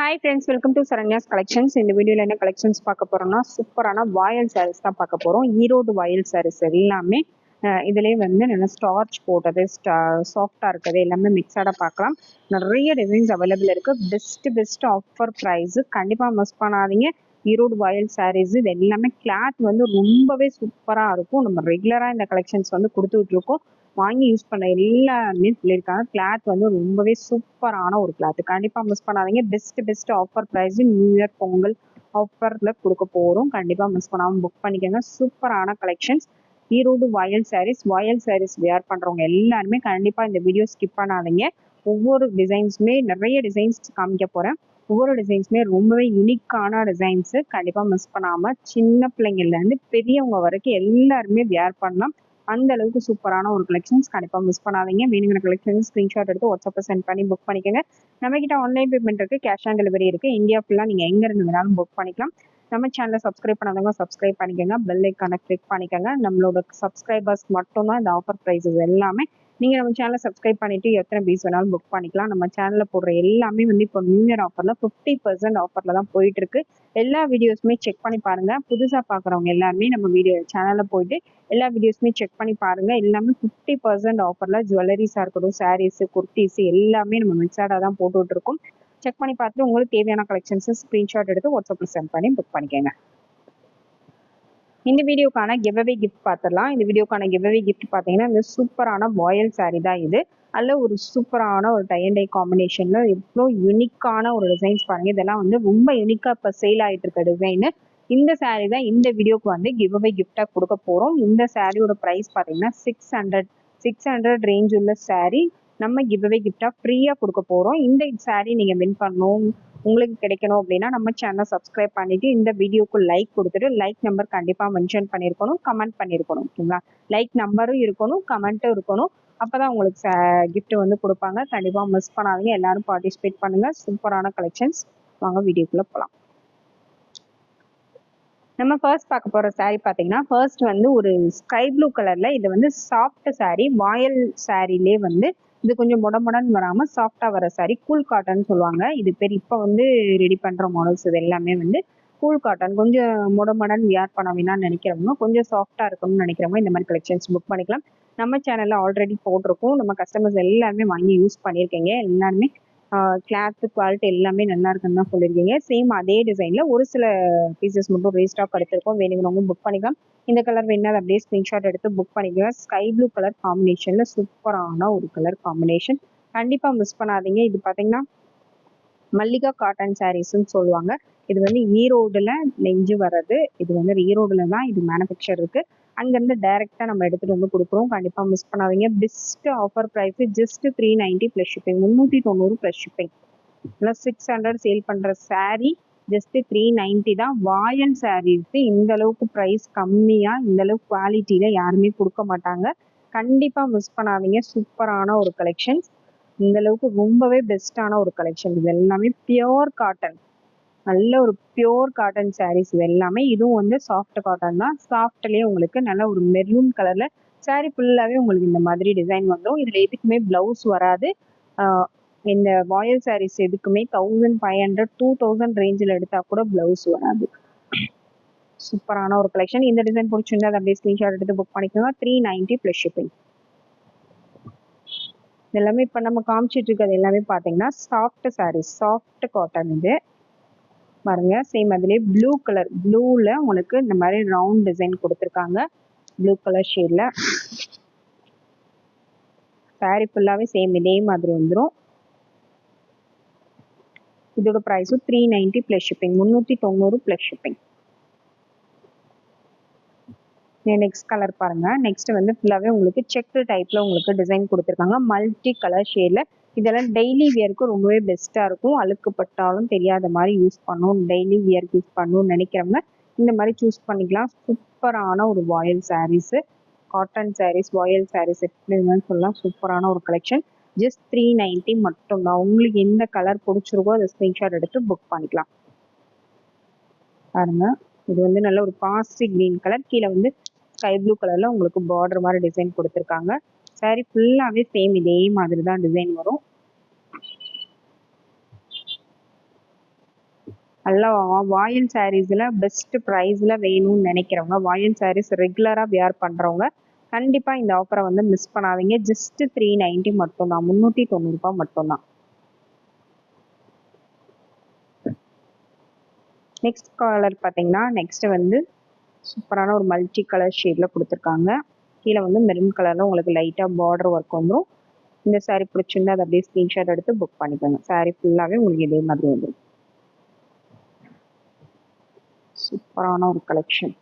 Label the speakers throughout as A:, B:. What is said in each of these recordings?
A: Hi friends welcome to Saranya's collections இந்த வீடியோவில் என்ன கலெக்ஷன்ஸ் பார்க்க போகிறோம்னா சூப்பரான வாயல் சாரீஸ் தான் பார்க்க போகிறோம் ஈரோடு வாயல் சாரீஸ் எல்லாமே இதுலேயே வந்து நல்லா ஸ்டார்ச் போட்டது ஸ்டா சாஃப்டாக இருக்குது எல்லாமே மிக்சடாக பார்க்கலாம். நிறைய டிசைன்ஸ் அவைலபிள் இருக்குது பெஸ்ட் பெஸ்ட் ஆஃபர் ப்ரைஸு கண்டிப்பாக மிஸ் பண்ணாதீங்க. ஈரோடு வாயல் சாரீஸ் இது எல்லாமே கிளாத் வந்து ரொம்பவே சூப்பராக இருக்கும். நம்ம ரெகுலராக இந்த கலெக்ஷன்ஸ் வந்து கொடுத்துட்ருக்கோம் வாங்கி யூஸ் பண்ண எல்லாருமே சொல்லியிருக்காங்க. கிளாத் வந்து ரொம்பவே சூப்பரான ஒரு கிளாத் கண்டிப்பாக மிஸ் பண்ணாதீங்க. Best best offer price new year Pongal ஆஃபரில் கொடுக்க போகிறோம் கண்டிப்பாக மிஸ் பண்ணாமல் புக் பண்ணிக்கோங்க. சூப்பரான கலெக்ஷன்ஸ் ஈரோடு வயல் சாரீஸ் வயல் சாரீஸ் வியர் பண்ணுறவங்க எல்லாருமே கண்டிப்பாக இந்த வீடியோ ஸ்கிப் பண்ணாதீங்க. ஒவ்வொரு டிசைன்ஸுமே நிறைய டிசைன்ஸ் காமிக்க போகிறேன் ஒவ்வொரு டிசைன்ஸுமே ரொம்பவே யூனிக்கான டிசைன்ஸு கண்டிப்பாக மிஸ் பண்ணாமல் சின்ன பிள்ளைங்கள்லேருந்து பெரியவங்க வரைக்கும் எல்லாருமே வேர் பண்ணலாம். அந்த அளவுக்கு சூப்பரான ஒரு கலெக்ஷன்ஸ் கண்டிப்பாக மிஸ் பண்ணாதீங்க. வேணுங்கிற கலெக்ஷன் ஸ்க்ரீன்ஷாட் எடுத்து வாட்ஸ்அப்ல சென்ட் பண்ணி புக் பண்ணிக்கோங்க. நம்ம கிட்ட ஆன்லைன் பேமெண்ட் இருக்கு கேஷ் ஆன் டெலிவரி இருக்கு. இந்தியா ஃபுல்லாக நீங்கள் எங்கேருந்து வேணாலும் புக் பண்ணிக்கலாம். நம்ம சேனலை சப்ஸ்கிரைப் பண்ணாதவங்க சப்ஸ்கிரைப் பண்ணிக்கோங்க. பெல் ஐக்கானை கிளிக் பண்ணிக்கோங்க. நம்மளோட சப்ஸ்கிரைபர்ஸ் மட்டும்தான் இந்த ஆஃபர் ப்ரைஸஸ் எல்லாமே நீங்க நம்ம சேனலை சப்ஸ்கிரைப் பண்ணிட்டு எத்தனை பீஸ் வேணாலும் புக் பண்ணிக்கலாம். நம்ம சேனல்ல போடுற எல்லாமே வந்து இப்போ நியூ இயர் ஆஃபர்ல ஃபிஃப்டி பர்சன்ட் ஆஃபர்ல தான் போயிட்டு இருக்கு எல்லா வீடியோஸுமே செக் பண்ணி பாருங்க. புதுசா பாக்குறவங்க எல்லாருமே நம்ம வீடியோ சேனல்ல போயிட்டு எல்லா வீடியோஸுமே செக் பண்ணி பாருங்க. எல்லாமே ஃபிஃப்டி பர்சன்ட் ஆஃபர்ல ஜுவல்லரிஸா இருக்கட்டும் சாரீஸ் குர்த்திஸ் எல்லாமே நம்ம மிக்சடா தான் போட்டுட்டு செக் பண்ணி பார்த்துட்டு உங்களுக்கு தேவையான கலெக்ஷன்ஸ் ஸ்கிரீன்ஷாட் எடுத்து வாட்ஸ்அப்பில் சென்ட் பண்ணி புக் பண்ணிக்கோங்க. இந்த வீடியோக்கான கிவ்அவே கிஃப்ட் பார்த்துடலாம். இந்த வீடியோக்கான கிவ்அவே கிஃப்ட் பார்த்தீங்கன்னா இந்த சூப்பரான பாயல் சாரீ தான் இது. அதில் ஒரு சூப்பரான ஒரு டை அண்ட் டை காம்பினேஷனில் எவ்வளோ யூனிக்கான ஒரு டிசைன்ஸ் பாருங்கள் இதெல்லாம் வந்து ரொம்ப யூனிக்காக இப்போ சேல் ஆகிட்டு இருக்க டிசைனு இந்த சாரீ தான் இந்த வீடியோக்கு வந்து கிவ்அவே கிஃப்டாக கொடுக்க போகிறோம் இந்த சாரியோட ப்ரைஸ் பார்த்தீங்கன்னா six hundred six hundred range உள்ள சாரீ நம்ம கிவ்அவே கிஃப்டாக ஃப்ரீயாக கொடுக்க போகிறோம் இந்த சாரீ நீங்கள் வின் பண்ணணும். உங்களுக்கு கிடைக்கணும் அப்படின்னா நம்ம சேனல் சப்ஸ்கிரைப் பண்ணிட்டு இந்த வீடியோக்கு லைக் கொடுத்துட்டு லைக் நம்பர் கண்டிப்பாக மென்ஷன் பண்ணியிருக்கணும் கமெண்ட் பண்ணியிருக்கணும் ஓகேங்களா லைக் நம்பரும் இருக்கணும் கமெண்ட்டும் இருக்கணும். அப்பதான் உங்களுக்கு கிஃப்ட் வந்து கொடுப்பாங்க. கண்டிப்பாக மிஸ் பண்ணாதீங்க. எல்லாரும் பார்ட்டிசிபேட் பண்ணுங்க. சூப்பரான கலெக்ஷன்ஸ் வாங்க வீடியோக்குள்ளே போகலாம் நம்ம ஃபர்ஸ்ட் பார்க்க போகிற சாரீ பார்த்தீங்கன்னா ஃபர்ஸ்ட் வந்து ஒரு ஸ்கை ப்ளூ கலரில் இது வந்து சாஃப்ட் சாரீ வாயல் சாரிலே வந்து இது கொஞ்சம் முடமுடன் வராமல் சாஃப்டாக வர சாரி கூல் காட்டன் சொல்லுவாங்க. இது பேர் இப்போ வந்து ரெடி பண்ணுற மாடல்ஸ் இது எல்லாமே வந்து கூல் காட்டன் கொஞ்சம் முடமுடன் வியர் பண்ண வேணாம்னு நினைக்கிறவங்க கொஞ்சம் சாஃப்டாக இருக்கணும்னு நினைக்கிறவங்க இந்த மாதிரி கலெக்ஷன்ஸ் புக் பண்ணிக்கலாம். நம்ம சேனலில் ஆல்ரெடி போட்டிருக்கோம். நம்ம கஸ்டமர்ஸ் எல்லாருமே வாங்கி யூஸ் பண்ணியிருக்கீங்க. எல்லாருமே கிளாத் குவாலிட்டி எல்லாமே நல்லா இருக்குன்னு தான் சொல்லியிருக்கீங்க. சேம் அதே டிசைன்ல ஒரு சில பீசஸ் மட்டும் ரீஸ்டாக் எடுத்திருக்கோம். வேணுங்கிறவங்க புக் பண்ணிக்கலாம். இந்த கலர் வேணால் அப்படியே ஸ்கிரீன்ஷாட் எடுத்து புக் பண்ணிக்கலாம். ஸ்கை ப்ளூ கலர் காம்பினேஷன்ல சூப்பரான ஒரு கலர் காம்பினேஷன் கண்டிப்பாக மிஸ் பண்ணாதீங்க. இது பார்த்தீங்கன்னா மல்லிகா காட்டன் சாரீஸ்ன்னு சொல்லுவாங்க. இது வந்து ஈரோடில் நெஞ்சு வர்றது. இது வந்து ஈரோடில் தான் இது மேனுஃபேக்சர் இருக்குது அங்கேருந்து டைரெக்டாக நம்ம எடுத்துகிட்டு வந்து கொடுக்குறோம். கண்டிப்பாக மிஸ் பண்ணாதீங்க. Best offer price just three ninety plus shipping முந்நூற்றி தொண்ணூறு plus shipping plus six hundred sale பண்ணுற சாரீ ஜஸ்ட் த்ரீ நைன்ட்டி தான். வாயன் சாரீஸ்க்கு இந்த அளவுக்கு ப்ரைஸ் கம்மியாக இந்த அளவுக்கு குவாலிட்டியில யாருமே கொடுக்க மாட்டாங்க. கண்டிப்பாக மிஸ் பண்ணாதீங்க. சூப்பரான ஒரு கலெக்ஷன்ஸ் இந்த அளவுக்கு ரொம்பவே பெஸ்டான ஒரு கலெக்ஷன் இது எல்லாமே பியோர் காட்டன் நல்ல ஒரு பியோர் காட்டன் சாரீஸ் இது எல்லாமே. இதுவும் வந்து சாஃப்ட் காட்டன் தான். சாஃப்ட்லேயே உங்களுக்கு நல்ல ஒரு மெரூன் கலர்ல saree ஃபுல்லாகவே உங்களுக்கு இந்த மாதிரி டிசைன் வந்துடும் இதில் எதுக்குமே பிளவுஸ் வராது. இந்த வாயல் சாரீஸ் எதுக்குமே thousand five hundred two thousand ரேஞ்சில் எடுத்தால் கூட பிளவுஸ் வராது. சூப்பரான ஒரு கலெக்ஷன் இந்த டிசைன் பிடிச்சிருந்தா அதை அப்படியே ஸ்கிரீன்ஷாட் எடுத்து புக் பண்ணிக்கோங்க. த்ரீ நைன்டி ப்ளஸ் ஷிப்பிங் எல்லாமே இப்போ நம்ம காமிச்சிட்டு இருக்கிறது எல்லாமே பார்த்தீங்கன்னா சாஃப்ட் சாரீஸ் சாஃப்ட் காட்டன் இது. பாருங்க. சேம் அதுலேயே ப்ளூ கலர் ப்ளூவில் உங்களுக்கு இந்த மாதிரி ரவுண்ட் டிசைன் கொடுத்துருக்காங்க. ப்ளூ கலர் ஷேடில் சாரி ஃபுல்லாகவே சேம் இதே மாதிரி வந்துடும் இதோட ப்ரைஸும் த்ரீ நைன்ட்டி ப்ளஸ் ஷிப்பிங் முந்நூற்றி தொண்ணூறு ப்ளஸ் ஷிப்பிங் நெக்ஸ்ட் கலர் பாருங்க. நெக்ஸ்ட் வந்து ஃபுல்லாகவே உங்களுக்கு செக் டைப்பில் உங்களுக்கு டிசைன் கொடுத்துருக்காங்க. மல்டி கலர் ஷேடில் இதெல்லாம் டெய்லி வியருக்கு ரொம்பவே பெஸ்டா இருக்கும். அழுக்குப்பட்டாலும் தெரியாத மாதிரி யூஸ் பண்ணும் டெய்லி வியர்க்கு யூஸ் பண்ணணும்னு நினைக்கிறவங்க இந்த மாதிரி சூஸ் பண்ணிக்கலாம். சூப்பரான ஒரு voile sarees cotton sarees voile sarees எப்படின்னு சொல்லலாம். சூப்பரான ஒரு கலெக்ஷன் ஜஸ்ட் த்ரீ நைன்டி மட்டும்தான். உங்களுக்கு எந்த கலர் பிடிச்சிருக்கோ அதை ஸ்க்ரீன்ஷாட் எடுத்து புக் பண்ணிக்கலாம். பாருங்க. இது வந்து நல்ல ஒரு பாசி கிரீன் கலர் கீழே வந்து ஸ்கை ப்ளூ கலர்ல உங்களுக்கு பார்டர் மாதிரி டிசைன் கொடுத்துருக்காங்க. Saree ஃபுல்லாகவே சேம் இதே மாதிரி தான் டிசைன் வரும். நல்லா வாயில் சாரீஸில் பெஸ்ட் ப்ரைஸில் வேணும்னு நினைக்கிறவங்க வாயில் சாரீஸ் ரெகுலராக வியர் பண்ணுறவங்க கண்டிப்பாக இந்த ஆஃபரை வந்து மிஸ் பண்ணாதீங்க. ஜஸ்ட் த்ரீ நைன்ட்டி மட்டும்தான் முந்நூற்றி தொண்ணூறுபா மட்டும்தான். நெக்ஸ்ட் கலர் பார்த்தீங்கன்னா நெக்ஸ்ட் வந்து சூப்பரான ஒரு மல்டி கலர் ஷேடில் கொடுத்துருக்காங்க. கீழே வந்து மெரூன் கலரில் உங்களுக்கு லைட்டாக பார்டர் ஒர்க் வந்துடும் இந்த சாரீ பிடிச்சிருந்தா அதை அப்படியே ஸ்க்ரீன்ஷாட் எடுத்து புக் பண்ணிக்கோங்க. சாரீ ஃபுல்லாகவே உங்களுக்கு இதே மாதிரி வந்துடும் சூப்பரான ஒரு கலெக்ஷன்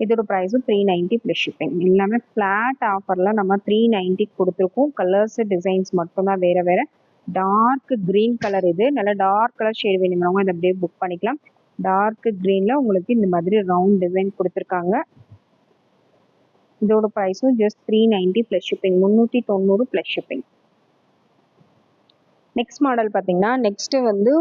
A: இதோட ப்ரைஸும் த்ரீ நைன்ட்டி ப்ளஸ் ஷிப்பிங் எல்லாமே ஃப்ளாட் ஆஃபரில் நம்ம த்ரீ நைன்ட்டி கொடுத்துருக்கோம். கலர்ஸ் டிசைன்ஸ் மட்டும்தான் வேறு வேறு. டார்க் க்ரீன் கலர் இது. நல்லா டார்க் கலர் ஷேட் வேணுங்கிறவங்க இதை அப்படியே புக் பண்ணிக்கலாம். டார்க் க்ரீனில் உங்களுக்கு இந்த மாதிரி ரவுண்ட் டிசைன் கொடுத்துருக்காங்க. இதோட ப்ரைஸும் just three ninety plus shipping முந்நூற்றி தொண்ணூறு ப்ளஸ் ஷிப்பிங் நெக்ஸ்ட் மாடல் பார்த்தீங்கன்னா நெக்ஸ்ட்டு வந்து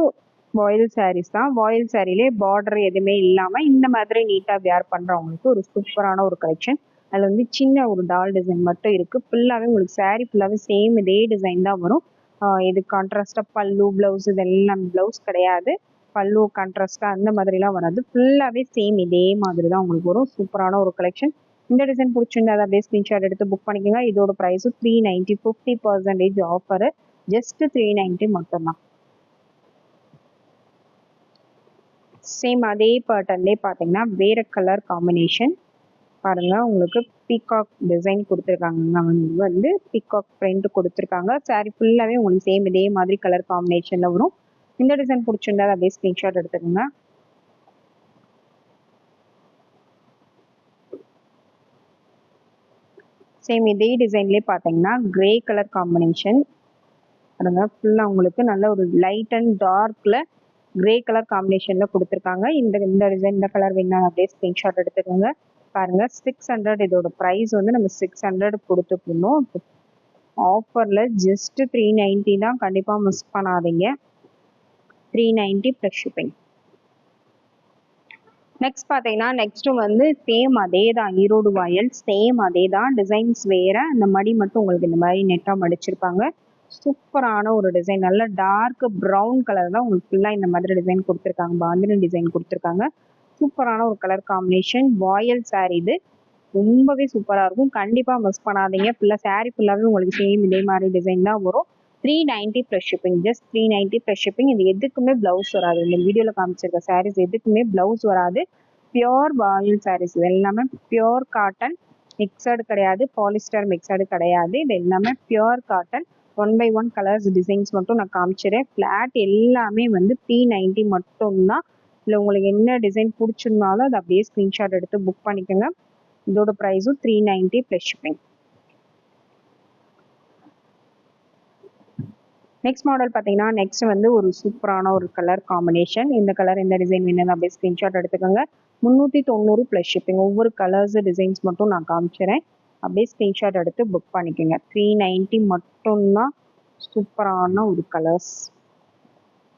A: வாயில் சாரீஸ் தான். வாயில் சாரிலே பார்டர் எதுவுமே இல்லாமல் இந்த மாதிரி நீட்டாக வேர் பண்ணுறவங்களுக்கு ஒரு சூப்பரான ஒரு கலெக்ஷன் அதில் வந்து சின்ன ஒரு டால் டிசைன் மட்டும் இருக்குது ஃபுல்லாகவே உங்களுக்கு சாரீ ஃபுல்லாகவே சேம் இதே டிசைன் தான் வரும். இது கான்ட்ராஸ்டாக பல்லு ப்ளவுஸ் இதெல்லாம் ப்ளவுஸ் கிடையாது. பல்லு கான்ட்ராஸ்டாக அந்த மாதிரிலாம் வராது. ஃபுல்லாகவே சேம் இதே மாதிரி தான் உங்களுக்கு வரும். சூப்பரான ஒரு கலெக்ஷன் இந்த டிசைன் பிடிச்சிருந்தா அதை அப்படியே ஸ்க்ரீன்ஷாட் எடுத்து புக் பண்ணிக்கோங்க. இதோட ப்ரைஸும் three ninety fifty percentage offer just three ninety மட்டும்தான். சேம் அதே பேட்டர்ன்லேயே பார்த்தீங்கன்னா வேறு கலர் காம்பினேஷன் பாருங்க உங்களுக்கு பீகாக் டிசைன் கொடுத்துருக்காங்க. வந்து பீகாக் பிரிண்ட் கொடுத்துருக்காங்க. சாரி ஃபுல்லாகவே உங்களுக்கு சேம் இதே மாதிரி கலர் காம்பினேஷனில் வரும். இந்த டிசைன் பிடிச்சிருந்தா அதை அப்படியே ஸ்க்ரீன்ஷாட் எடுத்துக்கோங்க. சேம் இதே டிசைன்லேயே பார்த்தீங்கன்னா கிரே கலர் காம்பினேஷன் பாருங்க ஃபுல்லாக உங்களுக்கு நல்ல ஒரு லைட் அண்ட் டார்க்கில் கிரே கலர் காம்பினேஷனில் கொடுத்துருக்காங்க. இந்த இந்த டிசைன் இந்த கலர் வேணும் அப்படியே ஸ்க்ரீன்ஷாட் எடுத்துக்கோங்க. பாருங்க சிக்ஸ் ஹண்ட்ரட் இதோட ப்ரைஸ் வந்து நம்ம சிக்ஸ் ஹண்ட்ரட் கொடுத்துருந்தோம் ஆஃபரில் ஜஸ்ட்டு த்ரீ நைன்ட்டி தான் கண்டிப்பாக மிஸ் பண்ணாதீங்க. Three ninety plus shipping next பார்த்தீங்கன்னா நெக்ஸ்ட்டு வந்து சேம் அதே தான் ஈரோடு வாயல் சேம் அதே தான் டிசைன்ஸ் வேறு. அந்த மடி மட்டும் உங்களுக்கு இந்த மாதிரி நெட்டாக மடிச்சிருப்பாங்க. சூப்பரான ஒரு டிசைன் நல்ல டார்க் ப்ரௌன் கலர் தான் உங்களுக்கு ஃபுல்லாக இந்த மாதிரி டிசைன் கொடுத்துருக்காங்க. பாந்தினி டிசைன் கொடுத்துருக்காங்க. சூப்பரான ஒரு கலர் காம்பினேஷன் வாயல் சாரீ இது. ரொம்பவே சூப்பராக இருக்கும். கண்டிப்பாக மிஸ் பண்ணாதீங்க. ஃபுல்லாக சாரீ ஃபுல்லாகவே உங்களுக்கு சேம் இதே மாதிரி டிசைன் தான் வரும். Three ninety plus shipping just three ninety plus shipping இது எதுக்குமே ப்ளவுஸ் வராது. இந்த வீடியோவில் காமிச்சிருக்க சாரீஸ் எதுக்குமே ப்ளவுஸ் வராது. பியோர் வாயில் சாரீஸ் இது எல்லாமே பியோர் காட்டன் மிக்சடு கிடையாது. பாலிஸ்டர் மிக்சடு கிடையாது. இது எல்லாமே pure cotton one by one colours designs மட்டும் நான் காமிச்சிடுறேன் ஃப்ளாட் எல்லாமே வந்து த்ரீ நைன்ட்டி மட்டும்தான். இல்லை உங்களுக்கு என்ன டிசைன் பிடிச்சிருந்தாலும் அதை அப்படியே ஸ்க்ரீன்ஷாட் எடுத்து புக் பண்ணிக்கோங்க. இதோட ப்ரைஸும் three ninety plus shipping next model பார்த்தீங்கன்னா நெக்ஸ்ட் வந்து ஒரு சூப்பரான ஒரு கலர் காம்பினேஷன் இந்த கலர் இந்த டிசைன் வேணும் அப்படியே ஸ்க்ரீன்ஷாட் எடுத்துக்கோங்க. முந்நூற்றி தொண்ணூறு ப்ளஸ் ஷிப்பிங் ஒவ்வொரு கலர்ஸ் டிசைன்ஸ் மட்டும் நான் காமிச்சிடுறேன் அப்படியே ஸ்க்ரீன்ஷாட் எடுத்து புக் பண்ணிக்கோங்க. த்ரீ நைன்ட்டி மட்டும்தான் சூப்பரான ஒரு கலர்ஸ்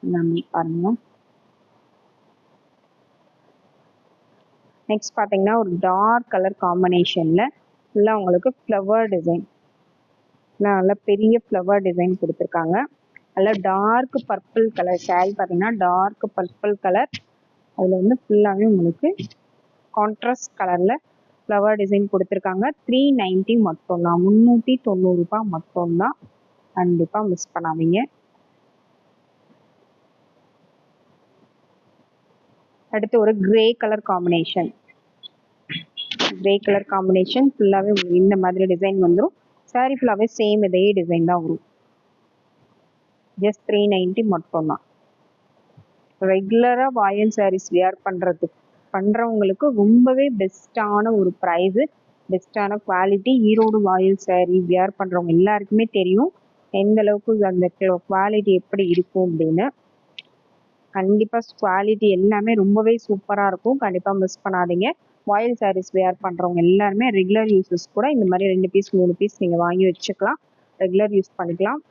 A: எல்லாமே பாருங்க. நெக்ஸ்ட் பார்த்தீங்கன்னா ஒரு டார்க் கலர் காம்பினேஷனில் ஃபுல்லாக உங்களுக்கு ஃப்ளவர் டிசைன் நல்லா பெரிய ஃப்ளவர் டிசைன் கொடுத்துருக்காங்க. நல்லா டார்க் பர்பிள் கலர் ஷேல் பார்த்தீங்கன்னா டார்க் பர்பிள் கலர் அதில் வந்து ஃபுல்லாகவே உங்களுக்கு கான்ட்ராஸ்ட் கலரில் ஃப்ளவர் டிசைன் கொடுத்துருக்காங்க. த்ரீ நைன்ட்டி மட்டும்தான். முந்நூற்றி தொண்ணூறுரூபா மட்டும்தான். கண்டிப்பாக மிஸ் பண்ணாதீங்க. அடுத்து ஒரு grey colour combination grey colour combination ஃபுல்லாகவே இந்த மாதிரி டிசைன் வந்துடும் சாரி ஃபுல்லாகவே சேம் இதே டிசைன் தான் வரும். ஜஸ்ட் த்ரீ நைன்ட்டி மட்டும்தான். ரெகுலராக வாயல் சாரீஸ் வியர் பண்ணுறது பண்ணுறவங்களுக்கு ரொம்பவே பெஸ்ட்டான ஒரு ப்ரைஸு பெஸ்ட்டான குவாலிட்டி ஈரோடு வாயில் சாரீ வியர் பண்ணுறவங்க எல்லாருக்குமே தெரியும். எந்த அளவுக்கு அந்த குவாலிட்டி எப்படி இருக்கும் அப்படின்னு. கண்டிப்பாக குவாலிட்டி எல்லாமே ரொம்பவே சூப்பராக இருக்கும். கண்டிப்பாக மிஸ் பண்ணாதீங்க. வாயில் சாரீஸ் வேர் பண்ணுறவங்க எல்லாருமே ரெகுலர் யூஸஸ் கூட இந்த மாதிரி ரெண்டு பீஸ் மூணு பீஸ் நீங்கள் வாங்கி வச்சுக்கலாம். ரெகுலர் யூஸ் பண்ணிக்கலாம்.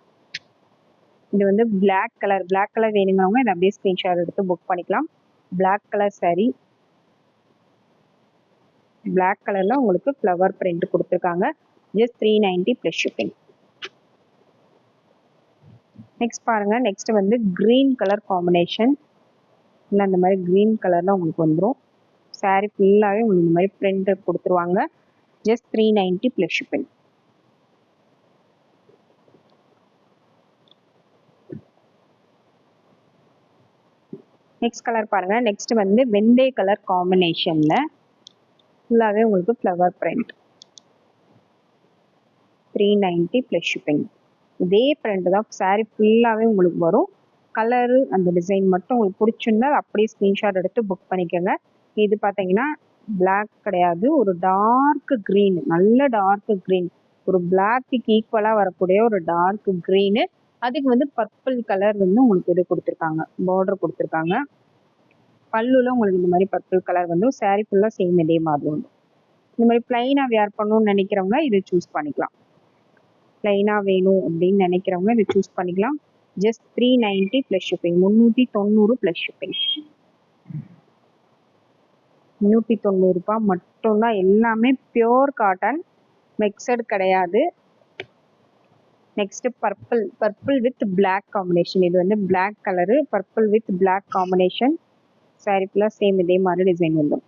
A: இது வந்து பிளாக் கலர் பிளாக் கலர் வேணுங்கிறவங்க இதை அப்படியே ஸ்க்ரீன்ஷாட் எடுத்து புக் பண்ணிக்கலாம். பிளாக் கலர் சாரீ பிளாக் கலரில் உங்களுக்கு ஃப்ளவர் பிரிண்ட் கொடுத்துருக்காங்க. Just three ninety plus shipping next பாருங்க. நெக்ஸ்ட் வந்து க்ரீன் கலர் காம்பினேஷன் இல்லை அந்த மாதிரி க்ரீன் கலரில் உங்களுக்கு வந்துடும் saree ஃபுல்லாகவே உங்களுக்கு இந்த மாதிரி பிரிண்ட் கொடுத்துருவாங்க. Just three ninety plus shipping next colour பாருங்க. நெக்ஸ்ட் வந்து வெந்தய கலர் காம்பினேஷன்ல ஃபுல்லாகவே உங்களுக்கு flower print three ninety plus shipping இதே பிரிண்ட் தான். Saree ஃபுல்லாகவே உங்களுக்கு வரும். கலரு அந்த டிசைன் மட்டும் உங்களுக்கு பிடிச்சிருந்தா அப்படியே ஸ்க்ரீன்ஷாட் எடுத்து புக் பண்ணிக்கோங்க. இது பார்த்தீங்கன்னா பிளாக் கிடையாது. ஒரு டார்க் க்ரீன் நல்ல டார்க் க்ரீன் ஒரு பிளாக்கு ஈக்குவலாக வரக்கூடிய ஒரு டார்க் க்ரீனு அதுக்கு வந்து பர்பிள் கலர் வந்து உங்களுக்கு இது கொடுத்துருக்காங்க. பார்டர் கொடுத்துருக்காங்க. பல்லுல உங்களுக்கு இந்த மாதிரி பர்பிள் கலர் வந்து saree ஃபுல்லாக சேம் இதே மாதிரி உண்டு. இந்த மாதிரி பிளைனாக வேர் பண்ணணும்னு நினைக்கிறவங்க இதை சூஸ் பண்ணிக்கலாம். பிளைனாக வேணும் அப்படின்னு நினைக்கிறவங்க இதை சூஸ் பண்ணிக்கலாம். Just three ninety plus shipping முந்நூற்றி தொண்ணூறு ப்ளஸ் ஷிப்பிங் முந்நூற்றி தொண்ணூறுபா மட்டும்தான் எல்லாமே பியோர் காட்டன் மிக்சடு கிடையாது. Next purple purple with black combination இது வந்து black colour purple with black combination saree ஃபுல்லாக சேம் இதே மாதிரி டிசைன் வந்துடும்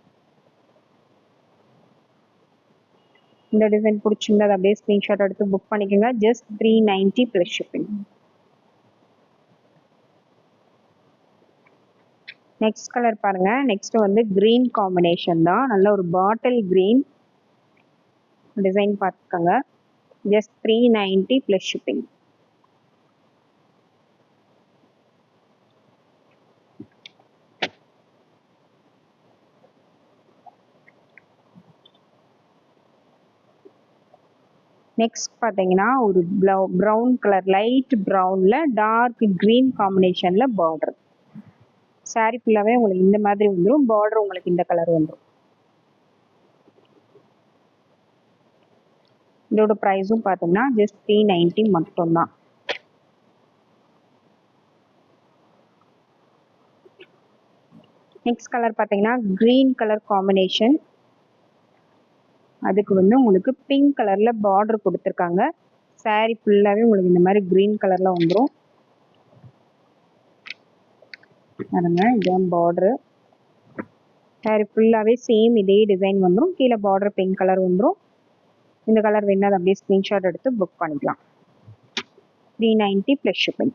A: இந்த டிசைன் பிடிச்சிருந்தா அப்படியே ஸ்க்ரீன்ஷாட் எடுத்து புக் பண்ணிக்கோங்க. Just three ninety plus shipping next colour பாருங்க. நெக்ஸ்ட் வந்து கிரீன் காம்பினேஷன் தான். நல்ல ஒரு பாட்டில் கிரீன் டிசைன் பார்த்துக்கோங்க. Just three ninety plus shipping next பார்த்தீங்கன்னா ஒரு ப்ரௌன் கலர் லைட் ப்ரௌனில் டார்க் க்ரீன் காம்பினேஷனில் பார்டர் சாரி ஃபுல்லாகவே உங்களுக்கு இந்த மாதிரி வந்துடும் பார்டர் உங்களுக்கு இந்த கலர் வந்துடும் இதோட ப்ரைஸும் பார்த்தீங்கன்னா ஜஸ்ட் த்ரீ நைன்ட்டி மட்டும்தான். நெக்ஸ்ட் கலர் பார்த்தீங்கன்னா க்ரீன் கலர் காம்பினேஷன் அதுக்கு வந்து உங்களுக்கு பிங்க் கலரில் பார்டர் கொடுத்துருக்காங்க. saree ஃபுல்லாகவே உங்களுக்கு இந்த மாதிரி க்ரீன் கலரில் வந்துடும் பாருங்க இதுதான் பார்டரு ஃபுல்லாகவே சேம் இதே டிசைன் வந்துடும் கீழே பார்டர் பிங்க் கலர் வந்துடும் இந்த கலர் வேணா அதை அப்படியே ஸ்க்ரீன்ஷாட் எடுத்து புக் பண்ணிக்கலாம். Three ninety plus shipping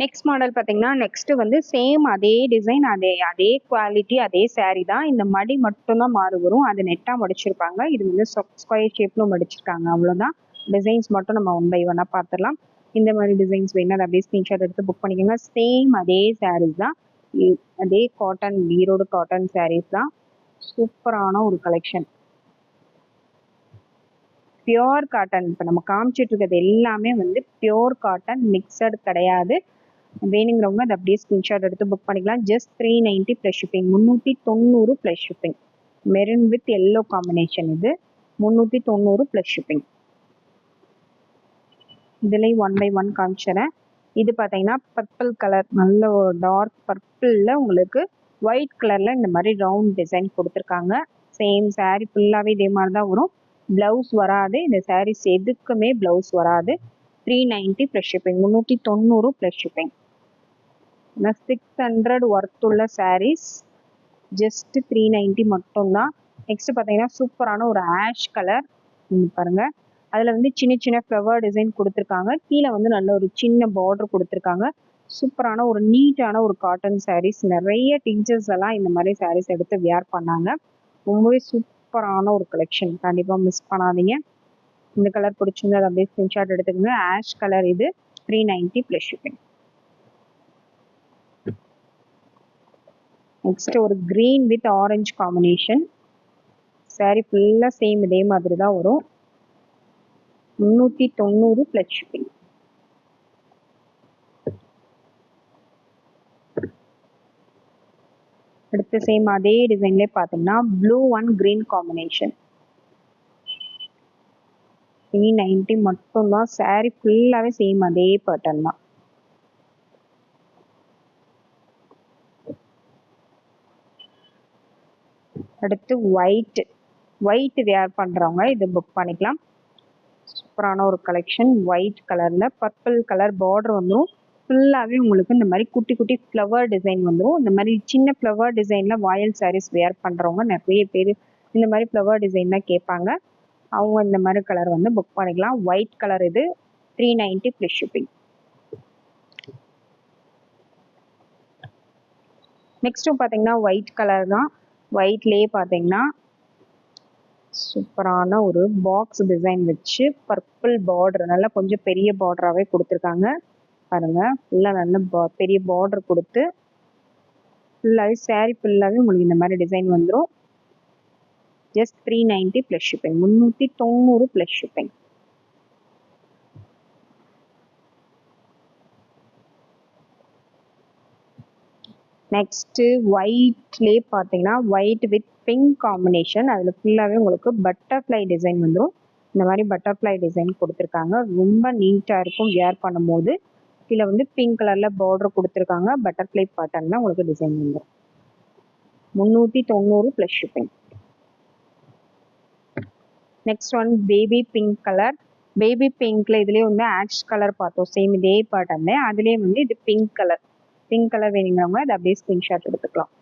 A: next model பார்த்தீங்கன்னா நெக்ஸ்ட் வந்து சேம் அதே டிசைன் அதே அதே குவாலிட்டி அதே சேரீ தான். இந்த மடி மட்டும்தான் மாறு வரும். அது நெட்டாக முடிச்சிருப்பாங்க. இது வந்து ஸ்கொயர் ஷேப்லும் மடிச்சிருக்காங்க. அவ்வளோதான் டிசைன்ஸ் மட்டும் நம்ம ஒன் பை ஒன்னாக பார்த்துடலாம். இந்த மாதிரி டிசைன்ஸ் வேணும் அதை அப்படியே ஸ்க்ரீன்ஷாட் எடுத்து புக் பண்ணிக்கோங்க. சேம் அதே சாரீஸ் தான். அதே காட்டன் ஈரோடு காட்டன் சாரீஸ் தான். சூப்பரான ஒரு கலெக்ஷன் பியோர் காட்டன் இப்போ நம்ம காமிச்சிட்டு இருக்கிறது எல்லாமே வந்து பியோர் காட்டன் மிக்சடு கிடையாது. வேணுங்கிறவங்க அதை அப்படியே ஸ்க்ரீன்ஷாட் எடுத்து புக் பண்ணிக்கலாம். Just three ninety plus shipping முந்நூற்றி தொண்ணூறு plus shipping maroon with yellow combination இது. முந்நூற்றி தொண்ணூறு ப்ளஸ் ஷிப்பிங் இதுலேயும் ஒன் பை ஒன் காமிச்சிடறேன் இது பார்த்தீங்கன்னா பர்பிள் கலர் நல்ல ஒரு டார்க் பர்பிளில் உங்களுக்கு ஒயிட் கலரில் இந்த மாதிரி ரவுண்ட் டிசைன் கொடுத்துருக்காங்க. சேம் சாரீ ஃபுல்லாகவே இதே மாதிரி தான் வரும். ப்ளவுஸ் வராது. இந்த சாரீஸ் எதுக்குமே ப்ளவுஸ் வராது. த்ரீ நைன்ட்டி ப்ளஸ் ஷிப்பிங் முந்நூற்றி தொண்ணூறு plus shipping six hundred worth உள்ள sarees ஜஸ்ட்டு த்ரீ நைன்ட்டி மட்டும்தான். நெக்ஸ்ட் பார்த்தீங்கன்னா சூப்பரான ஒரு ஆஷ் கலர் பாருங்கள் அதில் வந்து சின்ன சின்ன ஃப்ளவர் டிசைன் கொடுத்துருக்காங்க. கீழே வந்து நல்ல ஒரு சின்ன பார்டர் கொடுத்துருக்காங்க. சூப்பரான ஒரு நீட்டான ஒரு காட்டன் சாரீஸ் நிறைய டீச்சர்ஸ் எல்லாம் இந்த மாதிரி சாரீஸ் எடுத்து வியர் பண்ணாங்க. ரொம்பவே சூப்பரான ஒரு கலெக்ஷன் கண்டிப்பாக மிஸ் பண்ணாதீங்க. இந்த கலர் பிடிச்சிருந்தா அதை அப்படியே ஸ்கிரீன்ஷாட் எடுத்துக்கோங்க. ஆஷ் கலர் இது three ninety plus shipping next ஒரு green with orange combination saree ஃபுல்லாக சேம் இதே மாதிரி தான் வரும். முந்நூற்றி தொண்ணூறு ப்ளஸ் ஷிப்பிங் அடுத்து சேம் அதே டிசைன்லேயே பார்த்தீங்கன்னா blue and green combination three ninety மட்டும்தான் saree ஃபுல்லாகவே சேம் அதே பேட்டர்ன் தான். அடுத்து ஒயிட் ஒயிட் வேர் பண்ணுறவங்க இது புக் பண்ணிக்கலாம். சூப்பரான ஒரு கலெக்ஷன் ஒயிட் கலரில் பர்பிள் கலர் பார்டர் வந்துடும் ஃபுல்லாகவே உங்களுக்கு இந்த மாதிரி குட்டி குட்டி ஃப்ளவர் டிசைன் வந்துடும் இந்த மாதிரி சின்ன ஃப்ளவர் டிசைனில் வாயல் சாரீஸ் வேர் பண்ணுறவங்க நிறைய பேர் இந்த மாதிரி ஃப்ளவர் டிசைன் தான் கேட்பாங்க. அவங்க இந்த மாதிரி கலர் வந்து புக் பண்ணிக்கலாம். ஒயிட் கலர் இது த்ரீ நைன்ட்டி ப்ளஸ் ஷிப்பிங் நெக்ஸ்ட்டும் பார்த்தீங்கன்னா ஒயிட் கலர் தான். ஒயிட்லேயே பார்த்தீங்கன்னா சூப்பரான ஒரு பாக்ஸ் டிசைன் வச்சு பர்பிள் பார்டர் நல்லா கொஞ்சம் பெரிய பார்டராகவே கொடுத்துருக்காங்க. பாருங்க ஃபுல்லாக நல்ல பா- பெரிய பார்டர் கொடுத்து ஃபுல்லாகவே saree ஃபுல்லாகவே உங்களுக்கு இந்த மாதிரி டிசைன் வந்துடும் just three ninety plus shipping முந்நூற்றி தொண்ணூறு ப்ளஸ் ஷிப்பிங் நெக்ஸ்ட்டு ஒயிட்லேயே பார்த்தீங்கன்னா ஒயிட் வித் பிங்க் காம்பினேஷன் அதில் ஃபுல்லாகவே உங்களுக்கு பட்டர்ஃப்ளை டிசைன் வந்துடும் இந்த மாதிரி பட்டர்ஃப்ளை டிசைன் கொடுத்துருக்காங்க. ரொம்ப நீட்டாக இருக்கும் வேர் பண்ணும்போது. கீழே வந்து பிங்க் கலரில் பார்டர் கொடுத்துருக்காங்க. பட்டர்ஃப்ளை பேட்டர்னில் உங்களுக்கு டிசைன் வந்துடும் முந்நூற்றி தொண்ணூறு plus shipping next one baby pink colour baby பிங்க்ல இதுலேயே வந்து ஆஷ் கலர் பார்த்தோம். சேம் இதே பேட்டர்ன் அதுலேயே வந்து இது பிங்க் கலர் பிங்க் கலர் வேணுங்கிறவங்க அதை அப்படியே ஸ்கிரீன்ஷாட் எடுத்துக்கலாம்.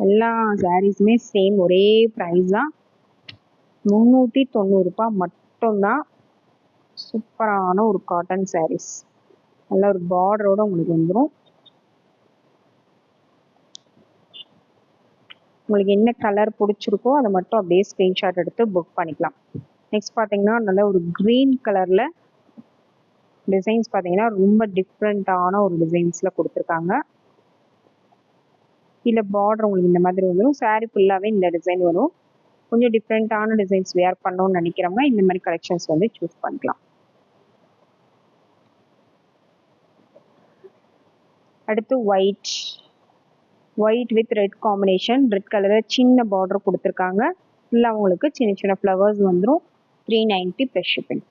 A: எல்லா சாரீஸுமே சேம் ஒரே ப்ரைஸ் தான். முந்நூற்றி தொண்ணூறுரூபா மட்டும்தான் சூப்பரான ஒரு காட்டன் சாரீஸ் நல்ல ஒரு பார்டரோட உங்களுக்கு வந்துடும் உங்களுக்கு என்ன கலர் பிடிச்சிருக்கோ அதை மட்டும் அப்படியே ஸ்க்ரீன்ஷாட் எடுத்து புக் பண்ணிக்கலாம். நெக்ஸ்ட் பார்த்தீங்கன்னா நல்ல ஒரு க்ரீன் கலரில் டிசைன்ஸ் பார்த்தீங்கன்னா ரொம்ப டிஃப்ரெண்ட்டான ஒரு டிசைன்ஸில் கொடுத்துருக்காங்க. கீழே பார்டர் உங்களுக்கு இந்த மாதிரி வந்துடும் சாரீ ஃபுல்லாகவே இந்த டிசைன் வரும். கொஞ்சம் டிஃப்ரெண்ட்டான டிசைன்ஸ் வேர் பண்ணணும்னு நினைக்கிறவங்க இந்த மாதிரி கலெக்ஷன்ஸ் வந்து சூஸ் பண்ணிக்கலாம். அடுத்து white white with red combination red கலரில் சின்ன பார்டர் கொடுத்துருக்காங்க. ஃபுல்லாக உங்களுக்கு சின்ன சின்ன ஃப்ளவர்ஸ் வந்துடும் த்ரீ நைன்ட்டி ப்ளஸ் ஷிப்பிங்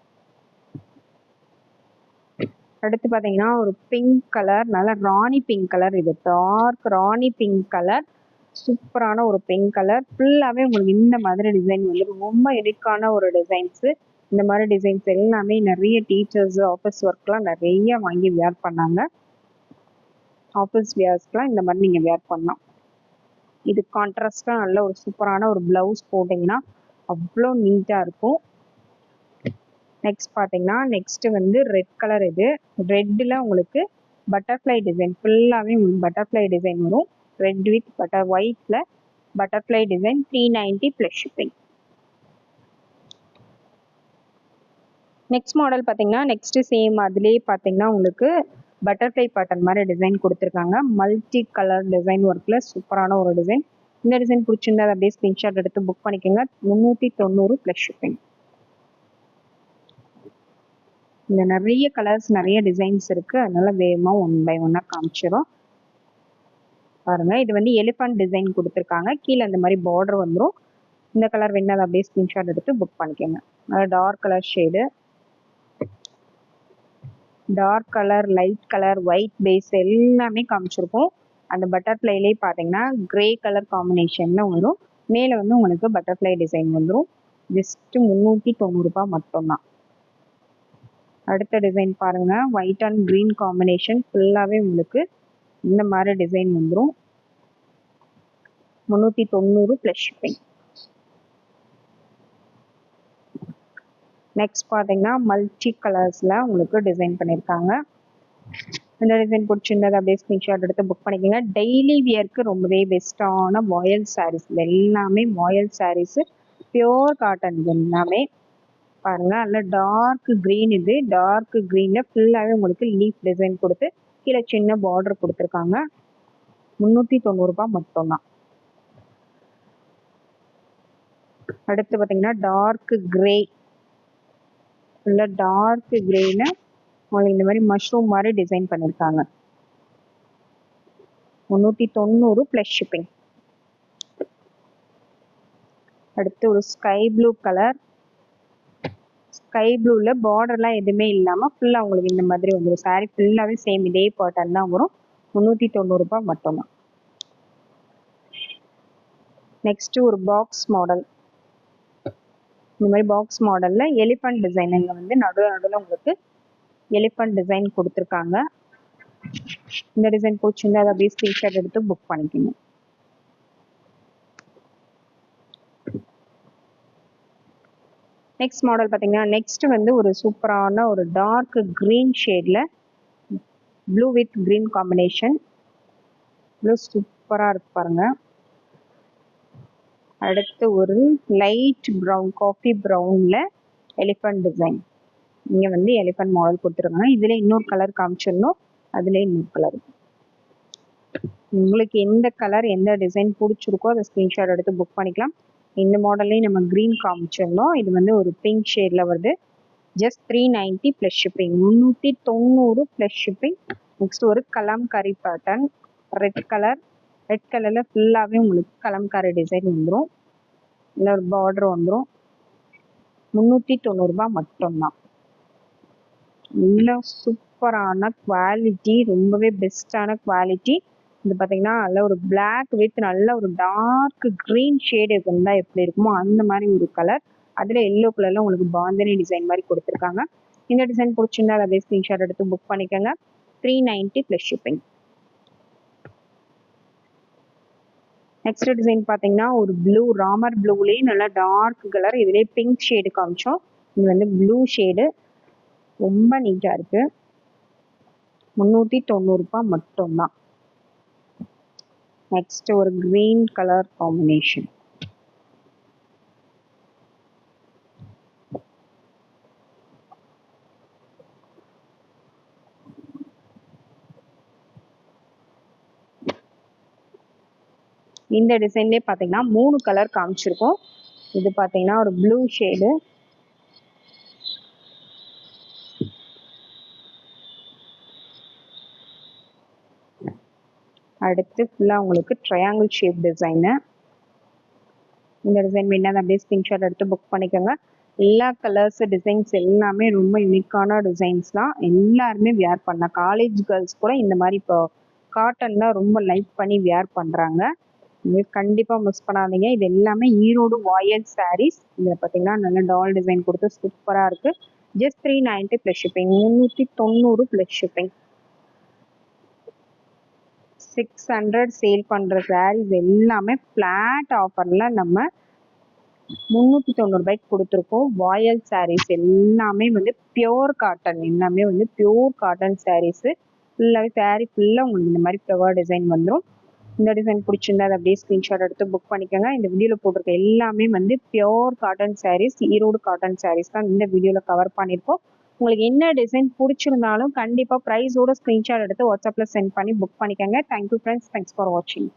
A: அடுத்து பார்த்தீங்கன்னா ஒரு பிங்க் கலர் நல்ல ராணி பிங்க் கலர் இது. டார்க் ராணி பிங்க் கலர் சூப்பரான ஒரு பிங்க் கலர் ஃபுல்லாகவே உங்களுக்கு இந்த மாதிரி டிசைன் வந்து ரொம்ப யூனிக்கான ஒரு டிசைன்ஸு இந்த மாதிரி டிசைன்ஸ் எல்லாமே நிறைய டீச்சர்ஸ் ஆஃபீஸ் ஒர்க்லாம் நிறைய வாங்கி வேர் பண்ணாங்க. ஆஃபீஸ் வியர்ஸ்க்குலாம் இந்த மாதிரி நீங்கள் வேர் பண்ணலாம். இது கான்ட்ராஸ்டாக நல்ல ஒரு சூப்பரான ஒரு ப்ளவுஸ் போட்டிங்கன்னா அவ்வளோ நீட்டாக இருக்கும். நெக்ஸ்ட் பார்த்தீங்கன்னா நெக்ஸ்ட் வந்து ரெட் கலர் இது. ரெட்டில் உங்களுக்கு பட்டர்ஃப்ளை டிசைன் ஃபுல்லாகவே உங்களுக்கு பட்டர்ஃப்ளை டிசைன் வரும். ரெட் வித் பட்டர் ஒயிட்டில் butterfly design three ninety plus shipping next model பார்த்தீங்கன்னா நெக்ஸ்ட் சேம் அதுலேயே பார்த்தீங்கன்னா உங்களுக்கு பட்டர்ஃப்ளை பேட்டர்ன் மாதிரி டிசைன் கொடுத்துருக்காங்க. மல்டி கலர் டிசைன் ஒர்க்கில் சூப்பரான ஒரு டிசைன் இந்த டிசைன் பிடிச்சிருந்தா அப்படியே ஸ்க்ரீன்ஷாட் எடுத்து புக் பண்ணிக்கோங்க. முந்நூற்றி தொண்ணூறு ப்ளஸ் ஷிப்பிங் இந்த நிறைய கலர்ஸ் நிறைய டிசைன்ஸ் இருக்கு. அதனால வேகமா ஒன் பை ஒன்னா காமிச்சிடும் பாருங்க இது வந்து எலிஃபண்ட் டிசைன் கொடுத்துருக்காங்க. கீழே இந்த மாதிரி பார்டர் வந்துடும் இந்த கலர் வேணா அதை அப்படியே ஸ்கிரீன்ஷாட் எடுத்து புக் பண்ணிக்கோங்க. Dark colour shade dark colour light colour white base எல்லாமே காமிச்சிருக்கோம். அந்த பட்டர்ஃப்ளைலே பார்த்தீங்கன்னா கிரே கலர் காம்பினேஷன்ல வரும் மேலே வந்து உங்களுக்கு பட்டர்ஃப்ளை டிசைன் வந்துடும் ஜஸ்ட் முந்நூற்றி தொண்ணூறுபா மட்டும்தான். அடுத்த டிசைன் பாருங்கள் ஒயிட் அண்ட் க்ரீன் காம்பினேஷன் ஃபுல்லாகவே உங்களுக்கு இந்த மாதிரி டிசைன் வந்துடும் முந்நூற்றி தொண்ணூறு ப்ளஸ் ஷிப்பிங் நெக்ஸ்ட் பார்த்தீங்கன்னா மல்டி கலர்ஸில் உங்களுக்கு டிசைன் பண்ணியிருக்காங்க இந்த டிசைன் பிடிச்சிருந்தது அப்படியே ஸ்க்ரீன்ஷாட் எடுத்து புக் பண்ணிக்கோங்க. டெய்லி வியர்க்கு ரொம்பவே பெஸ்ட்டான வாயல் சாரீஸ் எல்லாமே வாயல் சாரீஸு பியோர் காட்டன் எல்லாமே பாருங்க. நல்ல டார்க் க்ரீன் இது. டார்க் க்ரீனில் ஃபுல்லாகவே உங்களுக்கு லீஃப் டிசைன் கொடுத்து கீழே சின்ன பார்டர் கொடுத்துருக்காங்க. முந்நூற்றி தொண்ணூறுபா மட்டும்தான். அடுத்து பார்த்தீங்கன்னா டார்க் கிரே இல்லை டார்க் கிரேல உங்களுக்கு இந்த மாதிரி மஷ்ரூம் மாதிரி டிசைன் பண்ணியிருக்காங்க முந்நூற்றி தொண்ணூறு ப்ளஸ் ஷிப்பிங் அடுத்து ஒரு ஸ்கை ப்ளூ கலர் ஸ்கை ப்ளூவில் பார்டர்லாம் எதுவுமே இல்லாமல் ஃபுல்லாக உங்களுக்கு இந்த மாதிரி வந்துடும் saree ஃபுல்லாகவே சேம் இதே பேட்டர்ன் தான் வரும். முந்நூற்றி தொண்ணூறுபா மட்டும்தான். நெக்ஸ்ட் ஒரு பாக்ஸ் மாடல் இந்த மாதிரி பாக்ஸ் மாடலில் எலிஃபண்ட் டிசைன் இங்கே வந்து நடுவில் நடுவில் உங்களுக்கு எலிஃபண்ட் டிசைன் கொடுத்துருக்காங்க. இந்த டிசைன் பிடிச்சிருந்தா அதை அப்படியே ஸ்க்ரீன்ஷாட் எடுத்து புக் பண்ணிக்கணும் நெக்ஸ்ட் மாடல் பார்த்தீங்கன்னா நெக்ஸ்ட் வந்து ஒரு சூப்பரான ஒரு டார்க் க்ரீன் ஷேடில் blue with green combination blue சூப்பராக இருக்கு பாருங்க. அடுத்து ஒரு லைட் ப்ரௌன் காஃபி ப்ரௌனில் எலிஃபண்ட் டிசைன் இங்கே வந்து எலிஃபண்ட் மாடல் கொடுத்துருக்காங்க. இதில் இன்னொரு கலர் காமிச்சிடணும். அதில் இன்னொரு கலர் உங்களுக்கு எந்த கலர் எந்த டிசைன் பிடிச்சிருக்கோ அதை ஸ்க்ரீன்ஷாட் எடுத்து புக் பண்ணிக்கலாம். இந்த மாடல்லையும் நம்ம க்ரீன் காமிச்சிருந்தோம் இது வந்து ஒரு பிங்க் ஷேடில் வருது. Just three ninety plus shipping முந்நூற்றி தொண்ணூறு ப்ளஸ் ஷிப்பிங் நெக்ஸ்ட் ஒரு Kalamkari pattern red colour red கலரில் ஃபுல்லாகவே உங்களுக்கு கலம்காரி டிசைன் வந்துடும் இல்லை ஒரு பார்டர் வந்துடும் முந்நூற்றி தொண்ணூறுபா மட்டும்தான். நல்ல சூப்பரான குவாலிட்டி ரொம்பவே பெஸ்ட்டான குவாலிட்டி இது பார்த்தீங்கன்னா நல்ல ஒரு பிளாக் வித் நல்ல ஒரு டார்க் க்ரீன் ஷேடு இருந்தால் எப்படி இருக்குமோ அந்த மாதிரி ஒரு கலர் அதில் எல்லோ கலரில் உங்களுக்கு பாந்தனி டிசைன் மாதிரி கொடுத்துருக்காங்க. இந்த டிசைன் பிடிச்சிருந்தா அதே ஸ்க்ரீன்ஷாட் எடுத்து புக் பண்ணிக்கோங்க. Three ninety plus shipping next design பார்த்தீங்கன்னா ஒரு ப்ளூ ராமர் ப்ளூலேயே நல்லா டார்க் கலர் இதுலேயே பிங்க் ஷேடு காமிச்சோம். இது வந்து ப்ளூ ஷேடு ரொம்ப நீட்டாக இருக்குது முந்நூற்றி தொண்ணூறுபா மட்டும்தான். நெக்ஸ்ட் ஒரு கிரீன் கலர் காம்பினேஷன். இந்த டிசைன்லேயே பார்த்தீங்கன்னா மூணு கலர் காமிச்சிருக்கோம். இது பார்த்தீங்கன்னா ஒரு ப்ளூ ஷேடு. அடுத்து ஃபுல்லாக உங்களுக்கு ட்ரையாங்கிள் ஷேப் டிசைனு இந்த டிசைன் வேணால் அப்படியே ஸ்கிரீன்ஷாட் எடுத்து புக் பண்ணிக்கோங்க. எல்லா கலர்ஸ் டிசைன்ஸ் எல்லாமே ரொம்ப யூனிக்கான டிசைன்ஸ் தான். எல்லாருமே வியர் பண்ணலாம் காலேஜ் கேர்ள்ஸ் கூட இந்த மாதிரி இப்போ காட்டன்லாம் ரொம்ப லைக் பண்ணி வியர் பண்ணுறாங்க கண்டிப்பாக மிஸ் பண்ணாதீங்க. இது எல்லாமே ஈரோடு வாயல் சாரீஸ் இதில் பார்த்தீங்கன்னா நல்ல டால் டிசைன் கொடுத்து சூப்பராக இருக்குது just three ninety plus shipping முந்நூற்றி தொண்ணூறு plus shipping six hundred sale பண்ணுற சாரீஸ் எல்லாமே ஃப்ளாட் ஆஃபரில் நம்ம முந்நூற்றி தொண்ணூறுபாய்க்கு கொடுத்துருக்கோம். வாயல் சாரீஸ் எல்லாமே வந்து பியோர் காட்டன் எல்லாமே வந்து பியோர் காட்டன் சாரீஸு ஃபுல்லாகவே சாரீ ஃபுல்லாக உங்களுக்கு இந்த மாதிரி ஃப்ளவர் டிசைன் வந்துடும் இந்த டிசைன் பிடிச்சிருந்தா அதை அப்படியே ஸ்க்ரீன்ஷாட் எடுத்து புக் பண்ணிக்கோங்க. இந்த வீடியோவில் போட்டிருக்க எல்லாமே வந்து pure cotton sarees Erode cotton sarees தான் இந்த வீடியோவில் கவர் பண்ணியிருக்கோம். உங்களுக்கு என்ன டிசைன் பிடிச்சிருந்தாலும் கண்டிப்பாக ப்ரைஸோட ஸ்க்ரீன்ஷாட் எடுத்து வாட்ஸ்அப்பில் சென்ட் பண்ணி புக் பண்ணிக்கோங்க. தேங்க்யூ ஃப்ரெண்ட்ஸ் தேங்க்ஸ் ஃபார் வாட்சிங்